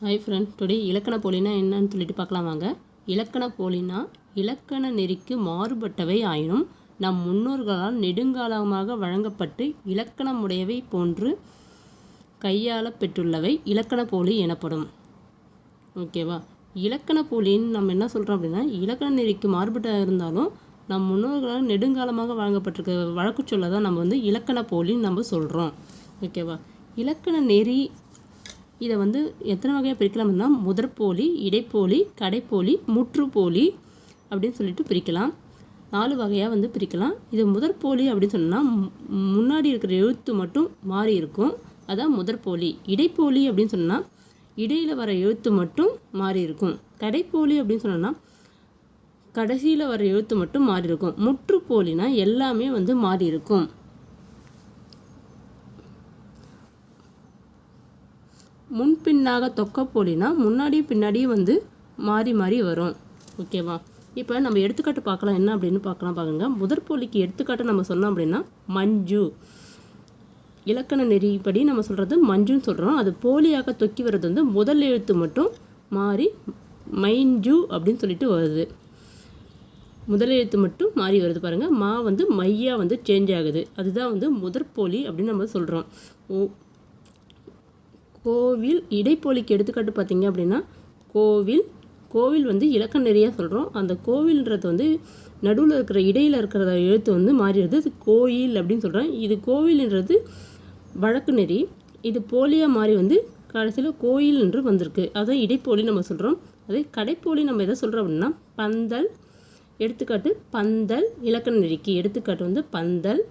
Hi friend today இலக்கண போலினா என்னன்னு சொல்லிட்டு பார்க்கலாம் வாங்க. இலக்கண போலினா இலக்கண நெறிக்கு மாறுபட்டவை ஆயினும் நம் முன்னோர்களால் நெடுங்காலமாக வழங்கப்பட்டு இலக்கணமுடையவை போன்று கையாளப்பெற்றுள்ளவை. இலக்கண போலி எனப்படும். ஓகேவா இலக்கண போலின்னு நம்ம என்ன சொல்கிறோம் அப்படின்னா இலக்கண நெறிக்கு மாறுபட்ட இருந்தாலும் நம் முன்னோர்களால் நெடுங்காலமாக வழங்கப்பட்டிருக்க வழக்கு சொல்ல தான் நம்ம வந்து இலக்கண போலின்னு நம்ம சொல்கிறோம் ஓகேவா இலக்கண நெறி இதை வந்து எத்தனை வகையாக பிரிக்கலாம்னா முதற்போலி இடைப்போலி கடைப்போலி முற்றுப்போலி அப்படின்னு சொல்லிட்டு பிரிக்கலாம். நாலு வகையாக வந்து பிரிக்கலாம். இது முதற்போலி அப்படின்னு சொன்னால் முன்னாடி இருக்கிற எழுத்து மட்டும் மாறி இருக்கும். அதான் முதற்போலி. இடைப்போலி அப்படின்னு சொன்னால் இடையில் வர எழுத்து மட்டும் மாறி இருக்கும். கடைப்போலி அப்படின்னு சொன்னோன்னா கடைசியில் வர எழுத்து மட்டும் மாறி இருக்கும். முற்றுப்போலினா எல்லாமே வந்து மாறி இருக்கும். முன்பின்னாக தொக்கப்போலினா முன்னாடியும் பின்னாடியும் வந்து மாறி மாறி வரும். ஓகேவா இப்போ நம்ம எடுத்துக்காட்டு பார்க்கலாம். என்ன அப்படின்னு பார்க்கலாம் பாருங்க. முதற்போலிக்கு எடுத்துக்காட்டு நம்ம சொன்னோம் அப்படின்னா மஞ்சு. இலக்கண நெறிப்படி நம்ம சொல்கிறது மஞ்சுன்னு சொல்கிறோம் அது போலியாக தொக்கி வர்றது வந்து முதல் எழுத்து மட்டும் மாறி மைஞ்சு அப்படின்னு சொல்லிட்டு வருது. முதல் எழுத்து மட்டும் மாறி வருது பாருங்கள் மா வந்து மையா வந்து சேஞ்ச் ஆகுது. அதுதான் வந்து முதற்போலி அப்படின்னு நம்ம சொல்கிறோம் ஓ கோவில் இடைப்போலிக்கு எடுத்துக்காட்டு பார்த்தீங்க அப்படின்னா கோவில் கோவில் வந்து இலக்கண நெறியாக சொல்கிறோம் அந்த கோவில்ன்றது வந்து நடுவில் இருக்கிற இடையில் இருக்கிற எழுத்து வந்து மாறிடுது. அது கோயில் அப்படின்னு சொல்கிறோம் இது கோவில்ன்றது வழக்கு நெறி. இது போலியாக மாறி வந்து கடைசியில் கோயில் என்று வந்திருக்கு. அதான் இடைப்போலி நம்ம சொல்கிறோம் அதே கடைப்போலி நம்ம எதை சொல்கிறோம் அப்படின்னா பந்தல் எடுத்துக்காட்டு பந்தல் இலக்கண நெறிக்கு எடுத்துக்காட்டு வந்து பந்தல்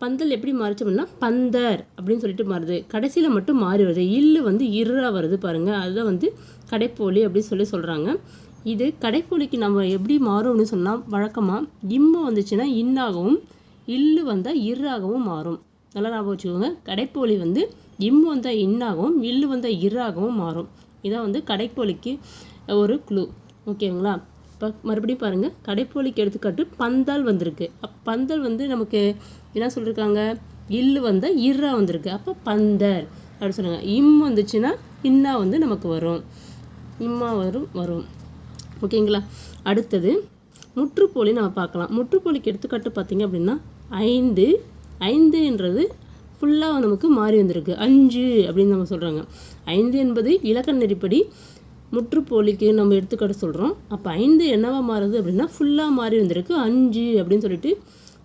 பந்தல் எப்படி மாறிச்சோம்னா அப்படின்னா பந்தர் அப்படின்னு சொல்லிட்டு மாறுது. கடைசியில் மட்டும் மாறி வருது இல்லு வந்து இருறா வருது பாருங்கள் அதுதான் வந்து கடைப்போலி அப்படின்னு சொல்லி சொல்கிறாங்க இது கடைப்போலிக்கு நம்ம எப்படி மாறும் அப்படின்னு சொன்னால் வழக்கமாக இம்மு வந்துச்சுன்னா இன்னாகவும் இல்லு வந்தால் இறாகவும் மாறும். நல்லா ஞாபகம் வச்சுக்கோங்க. கடைப்போலி வந்து இம்மு வந்தால் இன்னாகவும் இல்லு வந்தால் இறாகவும் மாறும். இதான் வந்து கடைப்போலிக்கு ஒரு குழு ஓகேங்களா மறுபடியும் பாருங்கள் கடைப்போலிக்கு எடுத்துக்காட்டு பந்தல் வந்திருக்கு. அப் பந்தல் வந்து நமக்கு என்ன சொல்லியிருக்காங்க இல்லு வந்தால் இர்ரா வந்திருக்கு. அப்போ பந்தர் அப்படின்னு சொன்னாங்க இம் வந்துச்சுன்னா இன்னா வந்து நமக்கு வரும். இம்மா வரும் வரும். ஓகேங்களா அடுத்தது முற்றுப்போலி நம்ம பார்க்கலாம். முற்றுப்போலிக்கு எடுத்துக்காட்டு பார்த்திங்க அப்படின்னா ஐந்து. ஐந்துன்றது ஃபுல்லாக நமக்கு மாறி வந்திருக்கு. அஞ்சு அப்படின்னு நம்ம சொல்கிறாங்க ஐந்து என்பது இலக்கண நெறிப்படி முற்றுப்போலிக்கு நம்ம எடுத்துக்காட்டு சொல்கிறோம் அப்போ ஐந்து என்னவா மாறுது அப்படின்னா ஃபுல்லாக மாறி வந்திருக்கு. அஞ்சு அப்படின்னு சொல்லிட்டு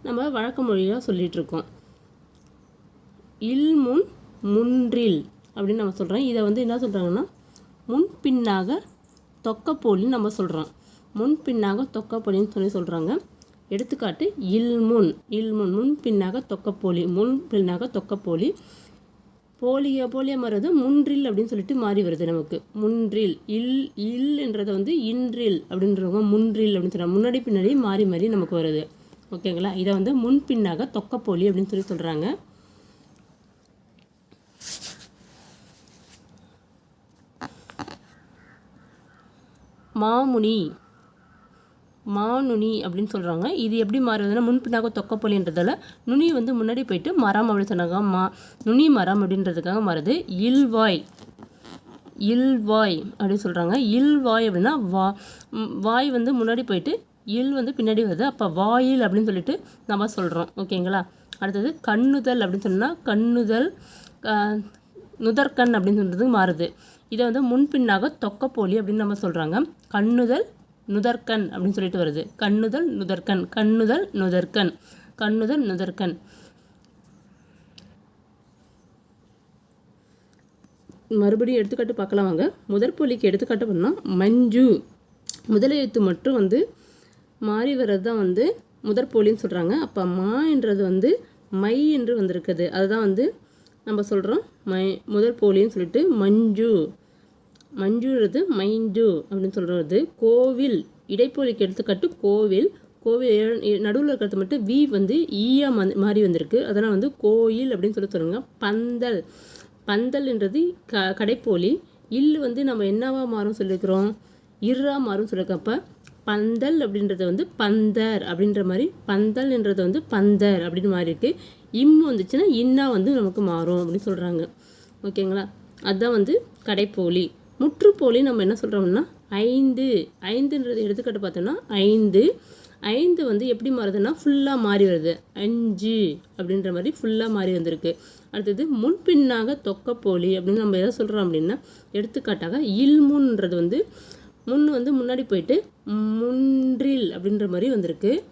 நம்ம வழக்க மொழியாக சொல்லிகிட்டு இருக்கோம். இல்முன் முன்றில் அப்படின்னு நம்ம சொல்கிறோம் இதை வந்து என்ன சொல்கிறாங்கன்னா முன்பின்னாக தொக்கப்போலின்னு நம்ம சொல்கிறோம் முன்பின்னாக தொக்கப்போலின்னு சொல்லி சொல்கிறாங்க எடுத்துக்காட்டு இல்முன் இல்முன் முன்பின்னாக தொக்கப்போலி. முன்பின்னாக தொக்கப்போலி. போலிய போலியோ மாறுறது முன்றில் அப்படின்னு சொல்லிட்டு மாறி வருது நமக்கு. முன்றில் இல் இல்ன்றது வந்து இன்றில் அப்படின்றவங்க முன்றில் அப்படின்னு சொல்கிறாங்க முன்னாடி பின்னாடி மாறி மாறி நமக்கு வருது. ஓகேங்களா? இதை வந்து முன்பின்னாக தொக்கப்போலி அப்படின்னு சொல்லி சொல்கிறாங்க மாமுனி. மாநுனி அப்படின்னு சொல்கிறாங்க இது எப்படி மாறுதுன்னா முன்பின்னாக தொக்கப்பொலின்றதால நுனி வந்து முன்னாடி போயிட்டு மரம் அப்படின்னு சொன்னாங்க. மா நுனி மரம் அப்படின்றதுக்காக மாறுது. இல்வாய். இல்வாய் அப்படின்னு சொல்கிறாங்க இல்வாய் அப்படின்னா வா வாய் வந்து முன்னாடி போயிட்டு இல் வந்து பின்னாடி வருது. அப்போ வாயில் அப்படின்னு சொல்லிட்டு நம்ம சொல்கிறோம் ஓகேங்களா அடுத்தது கண்ணுதல் அப்படின்னு சொன்னால் கண்ணுதல் நுதற்கண் அப்படின்னு சொல்கிறது மாறுது. இதை வந்து முன்பின்னாக தொக்கப்போலி அப்படின்னு நம்ம சொல்கிறாங்க கண்ணுதல் நுதற்கண் அப்படின்னு சொல்லிட்டு வருது. கண்ணுதல் நுதற்கண். கண்ணுதல் நுதற்கண். கண்ணுதல் நுதற்கண். மறுபடியும் எடுத்துக்காட்டு பார்க்கலாம் வாங்க. முதற்பொலிக்கு எடுத்துக்காட்டு பண்ணால் மஞ்சு. முதலெழுத்து மட்டும் வந்து மாறி வர்றது தான் வந்து முதற்பொலின்னு சொல்கிறாங்க அப்போ மா என்றது வந்து மை என்று வந்திருக்குது. அதுதான் வந்து நம்ம சொல்கிறோம் மை முதற்பொலின்னு சொல்லிட்டு மஞ்சு. மஞ்சுன்றது மைண்டு அப்படின்னு சொல்கிறது கோவில் இடைப்பொழிக்கு எடுத்துக்காட்டு கோவில். கோவில் நடுவில் இருக்கிறது மட்டும் வி வந்து ஈயா மாறி வந்திருக்கு. அதனால் வந்து கோயில் அப்படின்னு சொல்லி சொல்லுங்க பந்தல். பந்தல்ன்றது க கடைப்போலி. இல் வந்து நம்ம என்னவா மாறும் சொல்லியிருக்கிறோம்? இர்ரா மாறும் சொல்லியிருக்கப்ப பந்தல் அப்படின்றது வந்து பந்தர் அப்படின்ற மாதிரி பந்தல்ன்றது வந்து பந்தர் அப்படின்னு மாறி இருக்கு. இம் வந்துச்சுன்னா இன்னா வந்து நமக்கு மாறும் அப்படின்னு சொல்கிறாங்க ஓகேங்களா? அதுதான் வந்து கடைப்போலி. முற்றுப்போலி நம்ம என்ன சொல்கிறோம்னா ஐந்து. ஐந்துன்றது எடுத்துக்காட்டு பார்த்தோம்னா ஐந்து. ஐந்து வந்து எப்படி மாறுதுன்னா ஃபுல்லாக மாறி வருது. அஞ்சு அப்படின்ற மாதிரி ஃபுல்லாக மாறி வந்திருக்கு. அடுத்தது முன்பின்னாக தொக்கப்போலி அப்படின்னு நம்ம எதை சொல்கிறோம் அப்படின்னா எடுத்துக்காட்டாக இல்முன்றது வந்து முன் வந்து முன்னாடி போயிட்டு முன்றில் அப்படின்ற மாதிரி வந்திருக்கு.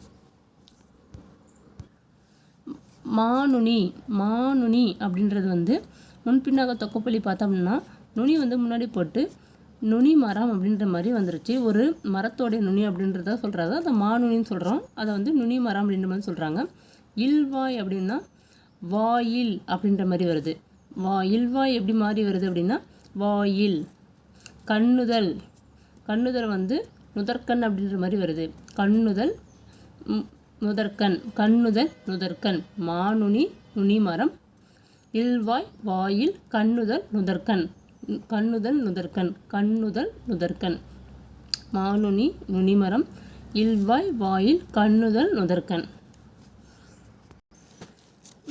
மானுனி மானுனி அப்படின்றது வந்து முன்பின்னாக தொக்கப்பள்ளி பார்த்தோம்னா நுனி வந்து முன்னாடி போட்டு நுனி மரம் அப்படின்ற மாதிரி வந்துருச்சு. ஒரு மரத்தோடைய நுனி அப்படின்றத சொல்கிறாங்க அதை மானுனின்னு சொல்கிறோம் அதை வந்து நுனி மரம் அப்படின்ற மாதிரி சொல்கிறாங்க இல்வாய் அப்படின்னா வாயில் அப்படின்ற மாதிரி வருது. வா இல்வாய் எப்படி மாறி வருது அப்படின்னா வாயில் கண்ணுதல். கண்ணுதல் வந்து நுதற்கண் அப்படின்ற மாதிரி வருது. கண்ணுதல் நுதற்கண். கண்ணுதல் நுதற்கண். மானுனி நுனிமரம் இல்வாய் வாயில் கண்ணுதல் நுதற்கண். கண்ணுதல் நுதற்கண் கண்ணுதல் நுதற்கண். மானுனி நுனிமரம் இல்வாய் வாயில் கண்ணுதல் நுதற்கண்.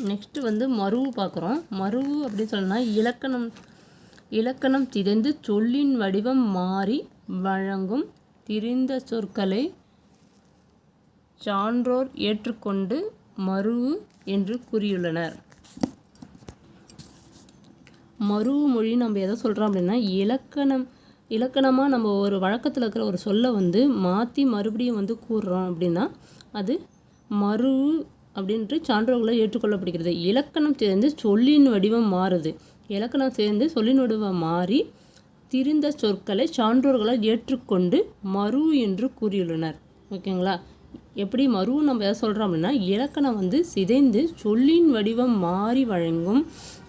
நெக்ஸ்ட்டு வந்து மருவு பார்க்குறோம். மருவு அப்படின்னு சொல்லணும்னா இலக்கணம் இலக்கணம் சிதைந்து சொல்லின் வடிவம் மாறி வழங்கும் திரிந்த சொற்களை சான்றோர் ஏற்றுக்கொண்டு மருவு என்று கூறியுள்ளனர். மறுமொழி நம்ம எதை சொல்கிறோம் அப்படின்னா இலக்கணம் இலக்கணமாக நம்ம ஒரு வழக்கத்தில் இருக்கிற ஒரு சொல்லை வந்து மாற்றி மறுபடியும் வந்து கூறுறோம் அப்படின்னா அது மறு அப்படின்ட்டு சான்றோர்களை ஏற்றுக்கொள்ளப்படுகிறது. இலக்கணம் சேர்ந்து சொல்லின் வடிவம் மாறுது. இலக்கணம் சேர்ந்து சொல்லின் வடிவம் மாறி திரிந்த சொற்களை சான்றோர்களால் ஏற்றுக்கொண்டு மறு என்று கூறியுள்ளனர். ஓகேங்களா? எப்படி மறு நம்ம எதை சொல்கிறோம் அப்படின்னா இலக்கணம் வந்து சிதைந்து சொல்லின் வடிவம் மாறி வழங்கும்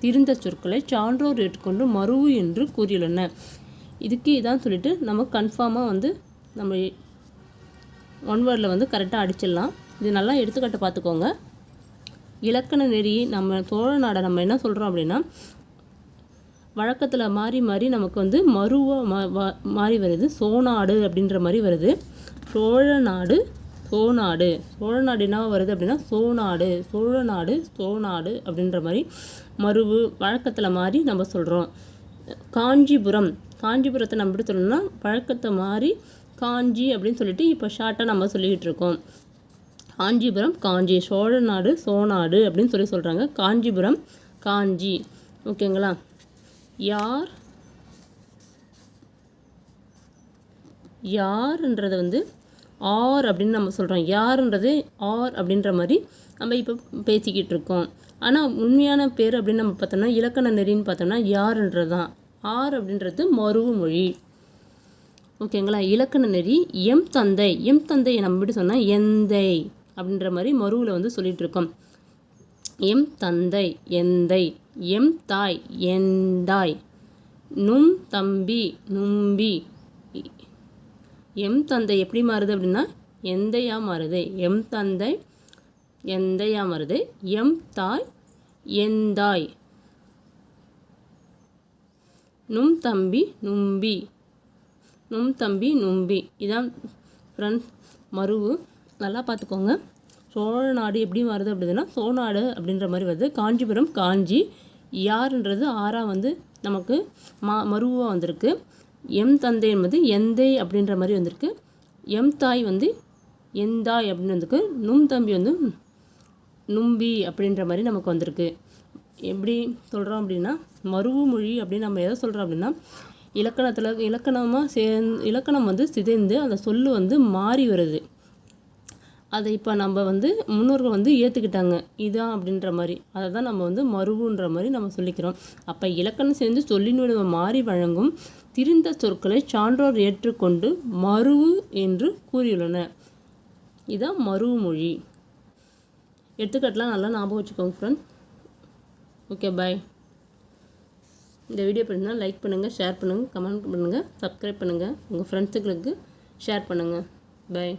திருந்த சொற்களை சான்றோர் ஏற்றுக்கொண்டு மருவு என்று கூறியுள்ளன. இதுக்கு இதான் சொல்லிட்டு நம்ம கன்ஃபார்மாக வந்து நம்ம ஒன் வேர்டில் வந்து கரெக்டாக அடிச்சிடலாம். இது நல்லா எடுத்துக்காட்டு பார்த்துக்கோங்க. இலக்கண நெறி நம்ம சோழ நாடை நம்ம என்ன சொல்கிறோம் அப்படின்னா வழக்கத்தில் மாறி மாறி நமக்கு வந்து மருவாக மாறி வருது. சோநாடு அப்படின்ற மாதிரி வருது. சோழ நாடு சோநாடு. சோழ நாடு என்ன வருது அப்படின்னா சோநாடு. சோழ நாடு சோநாடு அப்படின்ற மாதிரி மருவு வழக்கத்தில் மாறி நம்ம சொல்கிறோம் காஞ்சிபுரம். காஞ்சிபுரத்தை நம்ம எப்படி சொல்லணும்னா வழக்கத்தை மாறி காஞ்சி அப்படின்னு சொல்லிட்டு இப்போ ஷார்ட்டாக நம்ம சொல்லிக்கிட்டு இருக்கோம். காஞ்சிபுரம் காஞ்சி. சோழ நாடு சோநாடு அப்படின்னு சொல்லி சொல்கிறாங்க காஞ்சிபுரம் காஞ்சி. ஓகேங்களா? யார்? யாருன்றது வந்து ஆர் அப்படின்னு நம்ம சொல்கிறோம் யாருன்றது ஆர் அப்படின்ற மாதிரி நம்ம இப்போ பேசிக்கிட்டு இருக்கோம். ஆனால் உண்மையான பேர் அப்படின்னு நம்ம பார்த்தோம்னா இலக்கண நெறின்னு பார்த்தோம்னா யாருன்றது தான் ஆர் அப்படின்றது மருவு மொழி ஓகேங்களா? இலக்கண நெறி எம் தந்தை. எம் தந்தை நம்ம எப்படி சொன்னால் எந்தை அப்படின்ற மாதிரி மருவில் வந்து சொல்லிகிட்டு இருக்கோம். எம் தந்தை எந்தை. எம் தாய் எந்தாய். நும் தம்பி நும்பி. எம் தந்தை எப்படி மாறுது அப்படின்னா எந்தையா மாறுது. எம் தந்தை எந்தையா மாறுது. எம் தாய் எந்தாய். நும் தம்பி நும்பி. நும் தம்பி நும்பி. இதான் ஃப்ரெண்ட்ஸ் மருவு. நல்லா பார்த்துக்கோங்க. சோழ நாடு எப்படி வருது அப்படின்னா சோநாடு அப்படின்ற மாதிரி வருது. காஞ்சிபுரம் காஞ்சி. யாருன்றது ஆறாக வந்து நமக்கு மா மருவாக வந்திருக்கு. எம் தந்தை என்பது எந்தை அப்படின்ற மாதிரி வந்திருக்கு. எம் தாய் வந்து எந்தாய் அப்படின்னு வந்திருக்கு. நும் தம்பி வந்து நும்பி அப்படின்ற மாதிரி நமக்கு வந்திருக்கு. எப்படி சொல்கிறோம் அப்படின்னா மருவு மொழி அப்படின்னு நம்ம எதை சொல்கிறோம் அப்படின்னா இலக்கணத்தில் இலக்கணமாக சே இலக்கணம் வந்து சிதைந்து அந்த சொல் வந்து மாறி வருது. அதை இப்போ நம்ம வந்து முன்னோர்கள் வந்து ஏற்றுக்கிட்டாங்க இதான் அப்படின்ற மாதிரி. அதை தான் நம்ம வந்து மருவுன்ற மாதிரி நம்ம சொல்லிக்கிறோம். அப்போ இலக்கணம் சேர்ந்து சொல்லினுடைய மாறி வழங்கும் திரிந்த சொற்களை சான்றோர் ஏற்றுக்கொண்டு மருவு என்று கூறியுள்ளனர். இதான் மருவு மொழி எடுத்துக்காட்டெலாம் நல்லா ஞாபகம் வச்சுக்கோங்க ஃப்ரெண்ட் ஓகே பாய் இந்த வீடியோ பண்ணால் லைக் பண்ணுங்கள் ஷேர் பண்ணுங்கள் கமெண்ட் பண்ணுங்கள் சப்ஸ்கிரைப் பண்ணுங்கள் உங்கள் ஃப்ரெண்ட்ஸுங்களுக்கு ஷேர் பண்ணுங்கள் பாய்